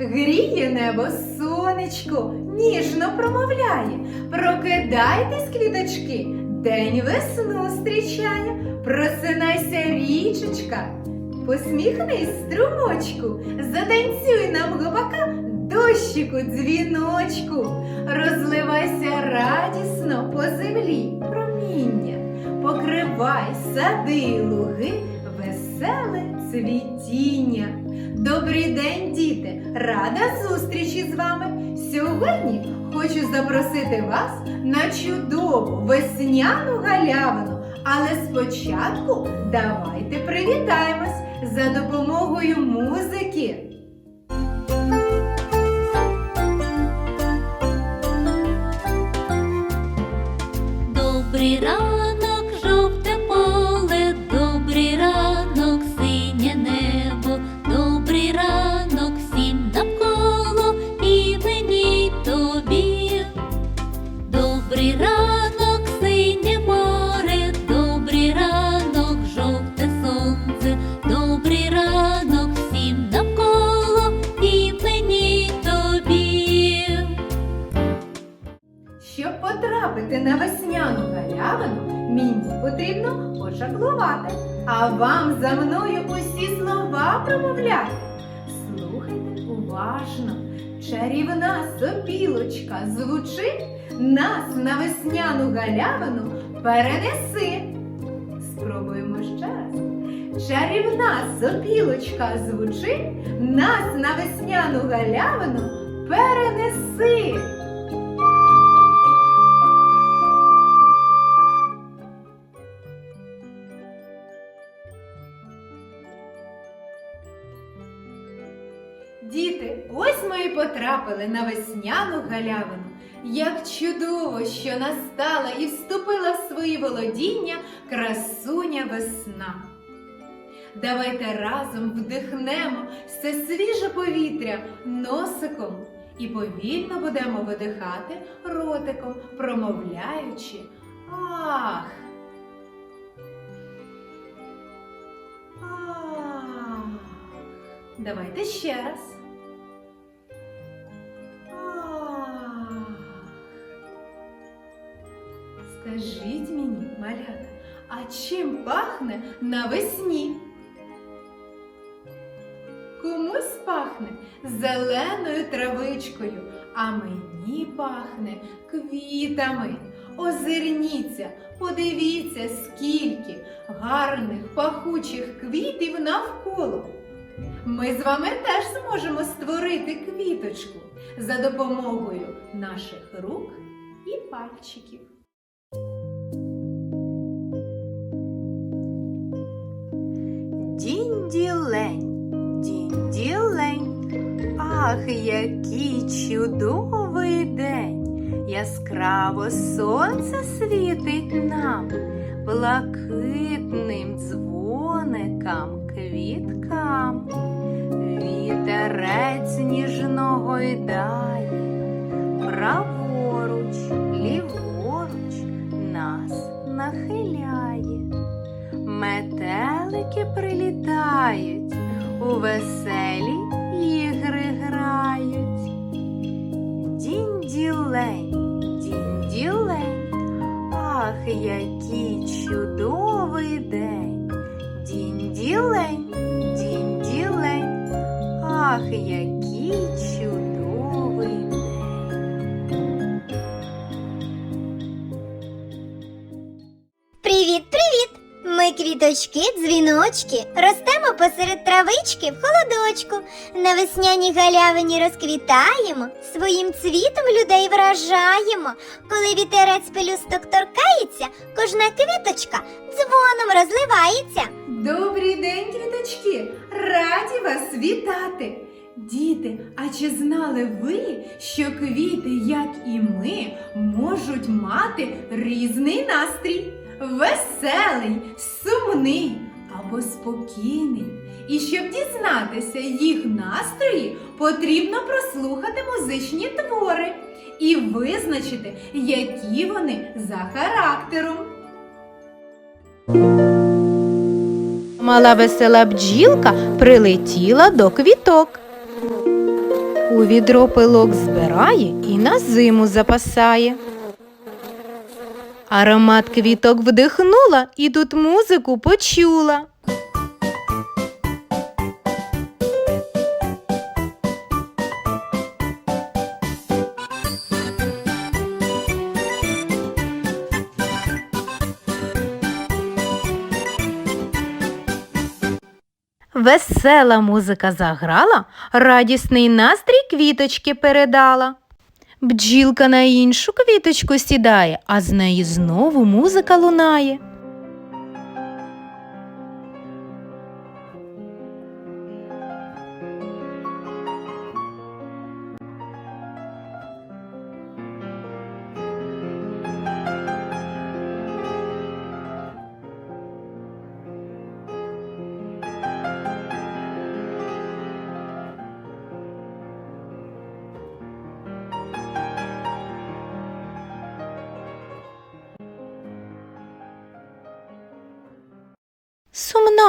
Гріє небо сонечко, ніжно промовляє. Прокидайтесь, квіточки, день весну зустрічає. Просинайся, річечка, посміхнись, струмочку, затанцюй нам губака, дощику, дзвіночку, розливайся радісно по землі проміння, покривай сади луги, веселе цвітіння. Добрий день, діти! Рада зустрічі з вами. Сьогодні хочу запросити вас на чудову весняну галявину. Але спочатку давайте привітаємось за допомогою музики. Добрий ранок, Щоб потрапити на весняну галявину, мені потрібно пошаклувати. А вам за мною усі слова промовляти. Слухайте уважно. Чарівна сопілочка звучить, нас на весняну галявину перенеси. Спробуємо ще раз. Чарівна сопілочка звучить, нас на весняну галявину перенеси. Потрапили на весняну галявину. Як чудово, що настала і вступила в свої володіння красуня весна. Давайте разом вдихнемо все свіже повітря носиком і повільно будемо видихати ротиком, промовляючи Ах. Ах. Давайте ще раз. Скажіть мені, малята, а чим пахне навесні? Комусь пахне зеленою травичкою, а мені пахне квітами. Озирніться, подивіться, скільки гарних пахучих квітів навколо. Ми з вами теж зможемо створити квіточку за допомогою наших рук і пальчиків. Ах, який чудовий день! Яскраво сонце світить нам, блакитним дзвоникам, квіткам. Вітерець ніжно гойдає, праворуч, ліворуч нас нахиляє. Метелики прилітають, у веселі який чудовий день. Дінь-ділень, дінь-ділень, ах, який квіточки, дзвіночки, ростемо посеред травички в холодочку. На весняній галявині розквітаємо, своїм цвітом людей вражаємо. Коли вітерець пелюсток торкається, кожна квіточка дзвоном розливається. Добрий день, квіточки! Раді вас вітати! Діти, а чи знали ви, що квіти, як і ми, можуть мати різний настрій? Веселий, сумний або спокійний. І щоб дізнатися їх настрої, потрібно прослухати музичні твори і визначити, які вони за характером. Мала весела бджілка прилетіла до квіток. У відро пилок збирає і на зиму запасає. Аромат квіток вдихнула і тут музику почула. Весела музика заграла, радісний настрій квіточки передала. Бджілка на іншу квіточку сідає, а з неї знову музика лунає.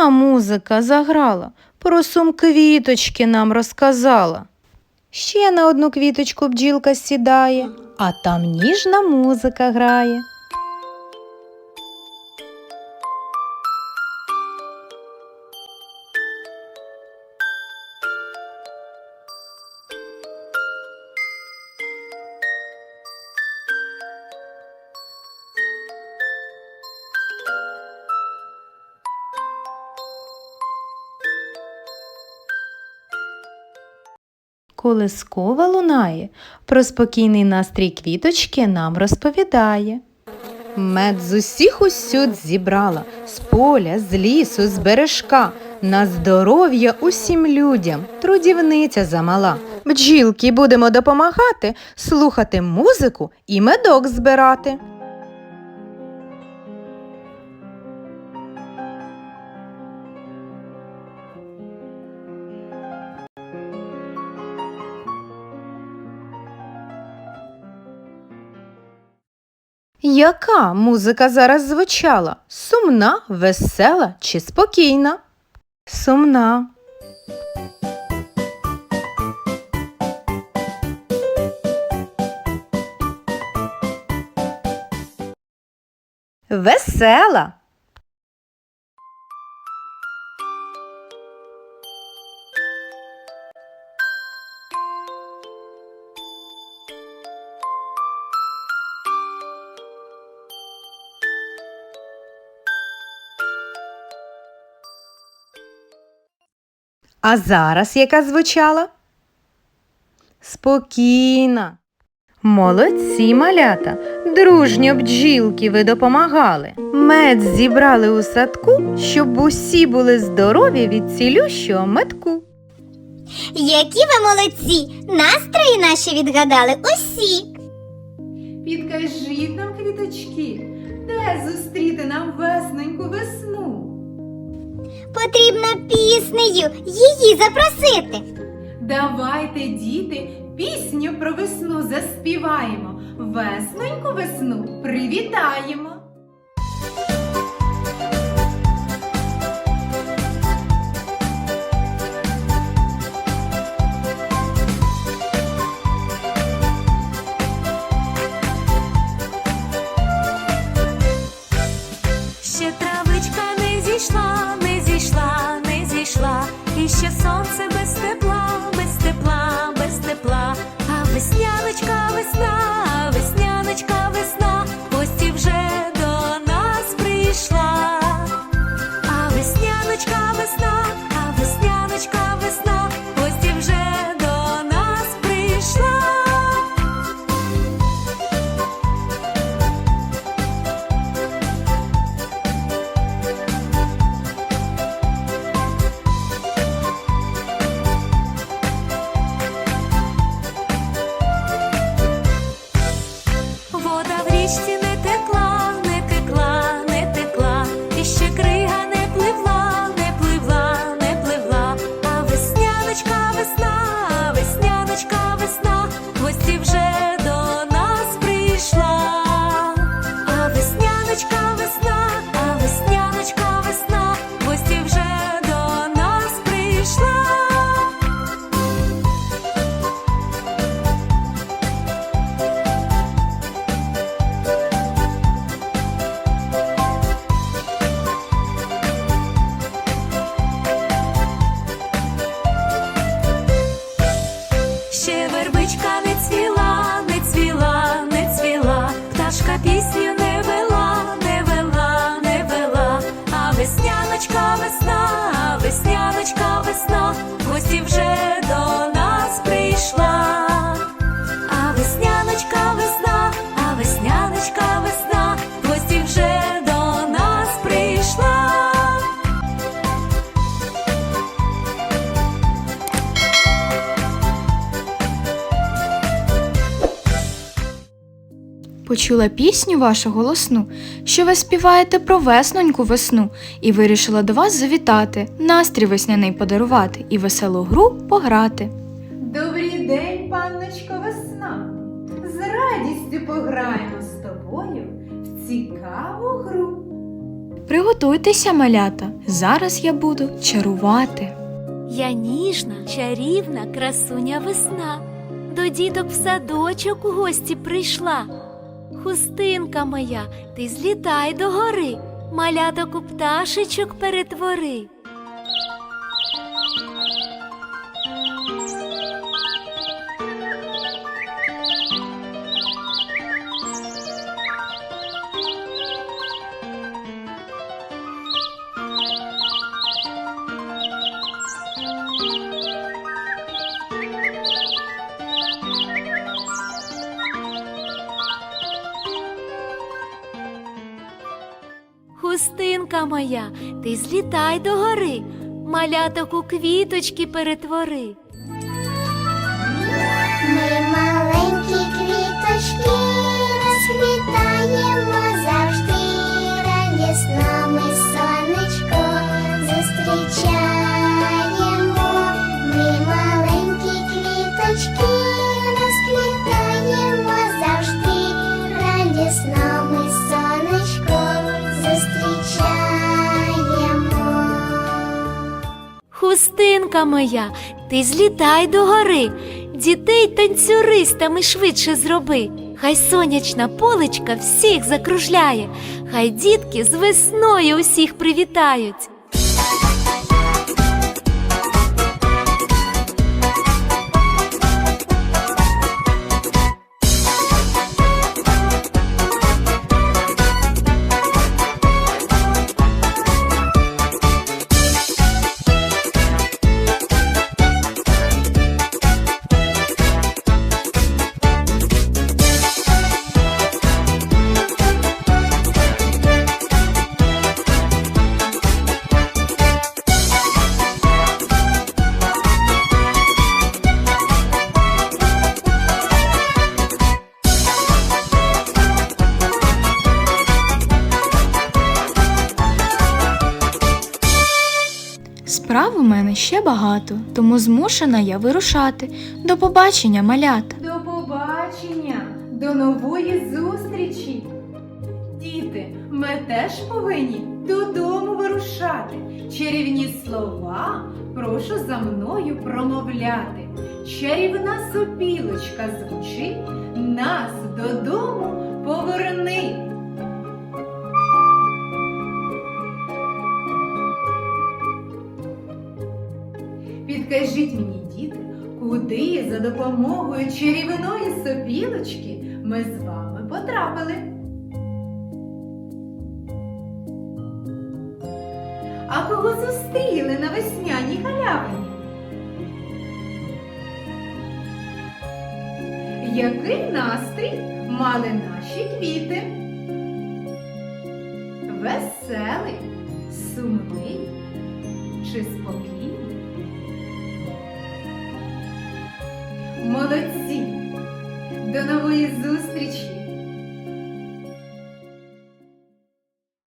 Музика заграла, про сум квіточки нам розказала. Ще на одну квіточку бджілка сідає, а там ніжна музика грає. Колискова лунає, про спокійний настрій квіточки нам розповідає. Мед з усіх усюд зібрала, з поля, з лісу, з бережка, на здоров'я усім людям, трудівниця замала. Бджілки будемо допомагати, слухати музику і медок збирати. Яка музика зараз звучала? Сумна, весела чи спокійна? Сумна. Весела. А зараз яка звучала? Спокійна. Молодці малята, дружньо бджілки ви допомагали. Мед зібрали у садку, щоб усі були здорові від цілющого медку. Які ви молодці! Настрої наші відгадали усі. Підкажіть нам, квіточки, де зустріти нам весненьку весну? Потрібно піснею її запросити. Давайте, діти, пісню про весну заспіваємо. Весненьку весну привітаємо. Почула пісню вашу голосну, що ви співаєте про весноньку весну, і вирішила до вас завітати, настрій весняний подарувати і веселу гру пограти. Добрий день, панночко весна. З радістю пограємо з тобою в цікаву гру. Приготуйтеся, малята, зараз я буду чарувати. Я ніжна, чарівна красуня весна. До діток в садочок у гості прийшла. Хустинка моя, ти злітай до гори, маляток у пташечок перетвори. Хустинка моя, ти злітай до гори, маляток у квіточки перетвори. Хустинка моя, ти злітай до гори, дітей танцюристами швидше зроби. Хай сонячна поличка всіх закружляє, хай дітки з весною усіх привітають. Справ у мене ще багато, тому змушена я вирушати. До побачення, малята. До побачення, до нової зустрічі. Діти, ми теж повинні додому вирушати. Чарівні слова прошу за мною промовляти. Чарівна сопілочка звучить, нас додому поверни. Підкажіть мені, діти, куди за допомогою чарівної сопілочки ми з вами потрапили? А кого зустріли на весняній галявині? Який настрій мали наші квіти? Веселий, сумний чи спокійний?